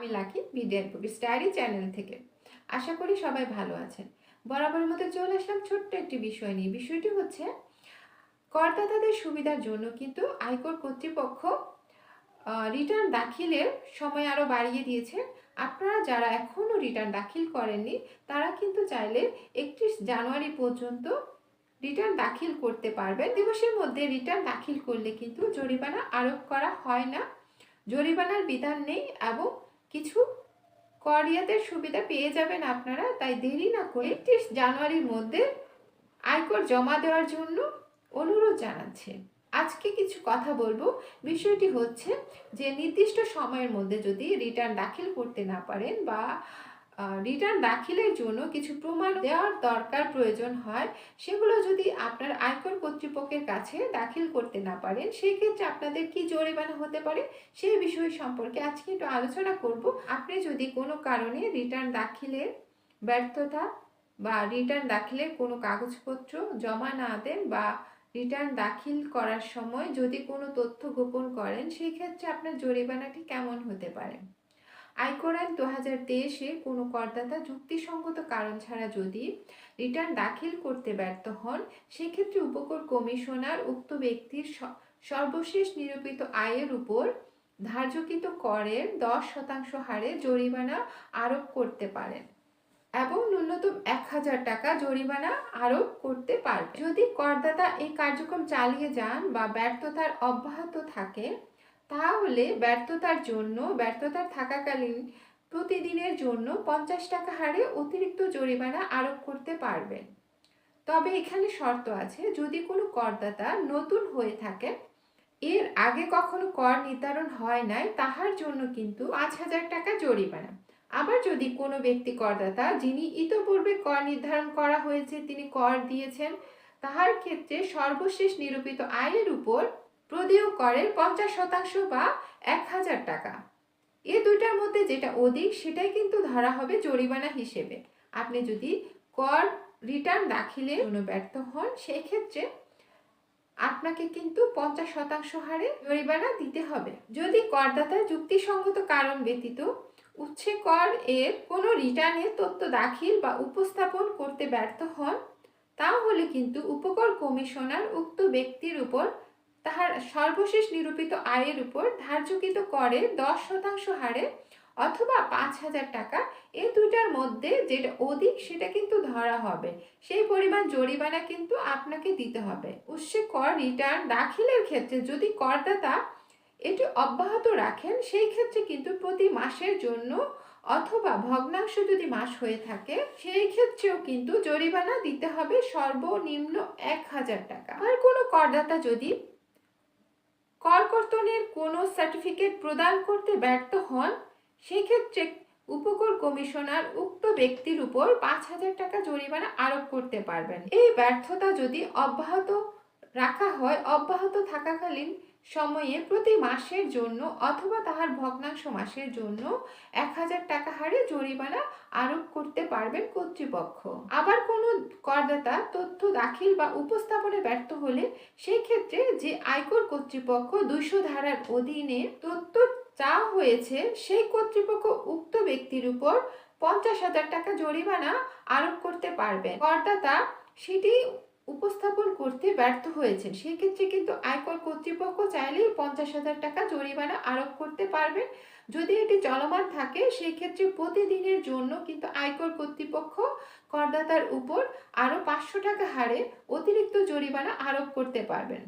আমি lucky advocate study channel থেকে। আশা করি সবাই ভালো আছেন। বরাবরের মতো চলে আসলাম ছোট্ট একটি বিষয় নিয়ে। বিষয়টি হচ্ছে, করদাতাদের সুবিধার জন্য কিন্তু আয়কর কর্তৃপক্ষ রিটার্ন দাখিলের সময় আরও বাড়িয়ে দিয়েছে। আপনারা যারা এখনও রিটার্ন দাখিল করেননি, তারা কিন্তু চাইলে একত্রিশ জানুয়ারি পর্যন্ত রিটার্ন দাখিল করতে পারবেন। দিবসের মধ্যে রিটার্ন দাখিল করলে কিন্তু জরিমানা আরোপ করা হয় না। জরিমানার বিধান নেই এবং কিছু করিয়াতের সুবিধা পেয়ে যাবেন আপনারা, তাই দেরি না করে একত্রিশ জানুয়ারির মধ্যে আয়কর জমা দেওয়ার জন্য অনুরোধ জানাচ্ছে। আজকে কিছু কথা বলব। বিষয়টি হচ্ছে যে, নির্দিষ্ট সময়ের মধ্যে যদি রিটার্ন দাখিল করতে না পারেন বা রিটার্ন দাখিলের জন্য কিছু প্রমাণ দেওয়ার দরকার প্রয়োজন হয়, সেগুলো যদি আপনার আয়কর কর্তৃপক্ষের কাছে দাখিল করতে না পারেন সেই ক্ষেত্রে আপনাদের কি জরিমানা হতে পারে? সেই বিষয় সম্পর্কে আজকে একটু আলোচনা করব। আপনি যদি কোনো কারণে রিটার্ন দাখিলের ব্যর্থতা বা রিটার্ন দাখিলের কোনো কাগজপত্র জমা না দেন বা রিটার্ন দাখিল করার সময় যদি কোনো তথ্য গোপন করেন সেই ক্ষেত্রে আপনার জরিমানাটি কেমন হতে পারে? আয়কর আইন দু হাজার তেইশে কোনো করদাতা যুক্তিসঙ্গত কারণ ছাড়া যদি রিটার্ন দাখিল করতে ব্যর্থ হন, সেক্ষেত্রে উপকর কমিশনার উক্ত ব্যক্তির সর্বশেষ নিরূপিত আয়ের উপর ধার্যকৃত করের দশ শতাংশ হারে জরিমানা আরোপ করতে পারেন এবং ন্যূনতম এক হাজার টাকা জরিমানা আরোপ করতে পারবে যদি করদাতা এই কার্যক্রম চালিয়ে যান বা ব্যর্থতার অব্যাহত থাকে তাহলে ব্যর্থতার জন্য, ব্যর্থতার থাকাকালীন প্রতিদিনের জন্য পঞ্চাশ টাকা হারে অতিরিক্ত জরিমানা আরোপ করতে পারবেন। তবে এখানে শর্ত আছে, যদি কোনো করদাতা নতুন হয়ে থাকে এর আগে কখনো কর নির্ধারণ হয় নাই, তাহার জন্য কিন্তু পাঁচ হাজার টাকা জরিমানা। আবার যদি কোনো ব্যক্তি করদাতা, যিনি ইতোপূর্বে কর নির্ধারণ করা হয়েছে, তিনি কর দিয়েছেন, তাহার ক্ষেত্রে সর্বশেষ নিরূপিত আয়ের উপর প্রদেয় করের পঞ্চাশ শতাংশ বা এক হাজার টাকা। এ দুইটার মধ্যে যেটা অধিক, সেটাই কিন্তু ধরা হবে জরিমানা হিসেবে। আপনি যদি কর রিটার্ন দাখিলে কোনো ব্যর্থ হন, সেই ক্ষেত্রে আপনাকে কিন্তু পঞ্চাশ শতাংশ হারে জরিমানা দিতে হবে। যদি করদাতা যুক্তিসঙ্গত কারণ ব্যতীত উচ্ছে কর এর কোনো রিটার্নে তথ্য দাখিল বা উপস্থাপন করতে ব্যর্থ হন, তাহলে কিন্তু উপকর কমিশনার উক্ত ব্যক্তির উপর তাহার সর্বশেষ নিরূপিত আয়ের উপর ধার্যকৃত করে দশ শতাংশ হারে অথবা পাঁচ হাজার টাকা এই দুইটার মধ্যে যেটা অধিক সেটা কিন্তু ধরা হবে। সেই পরিমাণ জরিমানা কিন্তু আপনাকে দিতে হবে। উৎসে কর রিটার্ন দাখিলের ক্ষেত্রে যদি করদাতা এটি অব্যাহত রাখেন, সেই ক্ষেত্রে কিন্তু প্রতি মাসের জন্য অথবা ভগ্নাংশ যদি মাস হয়ে থাকে, সেই ক্ষেত্রেও কিন্তু জরিমানা দিতে হবে সর্বনিম্ন এক হাজার টাকা। আর কোনো করদাতা যদি করকর্তনের কোনো সার্টিফিকেট প্রদান করতে ব্যর্থ হন, সেক্ষেত্রে উপকর কমিশনার উক্ত ব্যক্তির উপর পাঁচ হাজার টাকা জরিমানা আরোপ করতে পারবেন। এই ব্যর্থতা যদি অব্যাহত রাখা হয়, অব্যাহত থাকাকালীন সময়ে প্রতি মাসের জন্য অথবা তাহার ভগ্নাংশ মাসের জন্য এক হাজার টাকা জরিমানা আরোপ করতে পারবেন কর্তৃপক্ষ। আবার কোনো করদাতা তথ্য দাখিল বা উপস্থাপনে ব্যর্থ হলে সেই ক্ষেত্রে যে আয়কর কর্তৃপক্ষ দুইশো ধারার অধীনে তথ্য চাওয়া হয়েছে, সেই কর্তৃপক্ষ উক্ত ব্যক্তির উপর পঞ্চাশ হাজার টাকা জরিমানা আরোপ করতে পারবেন। করদাতা সেটি উপস্থাপন করতে ব্যর্থ হয়েছেন। সেক্ষেত্রে কিন্তু আয়কর কর্তৃপক্ষ চাইলেই পঞ্চাশ হাজার টাকা জরিমানা আরোপ করতে পারবেন যদি এটি চলমান থাকে, সেক্ষেত্রে প্রতিদিনের জন্য কিন্তু আয়কর কর্তৃপক্ষ করদাতার উপর আরও পাঁচশো টাকা হারে অতিরিক্ত জরিমানা আরোপ করতে পারবেন।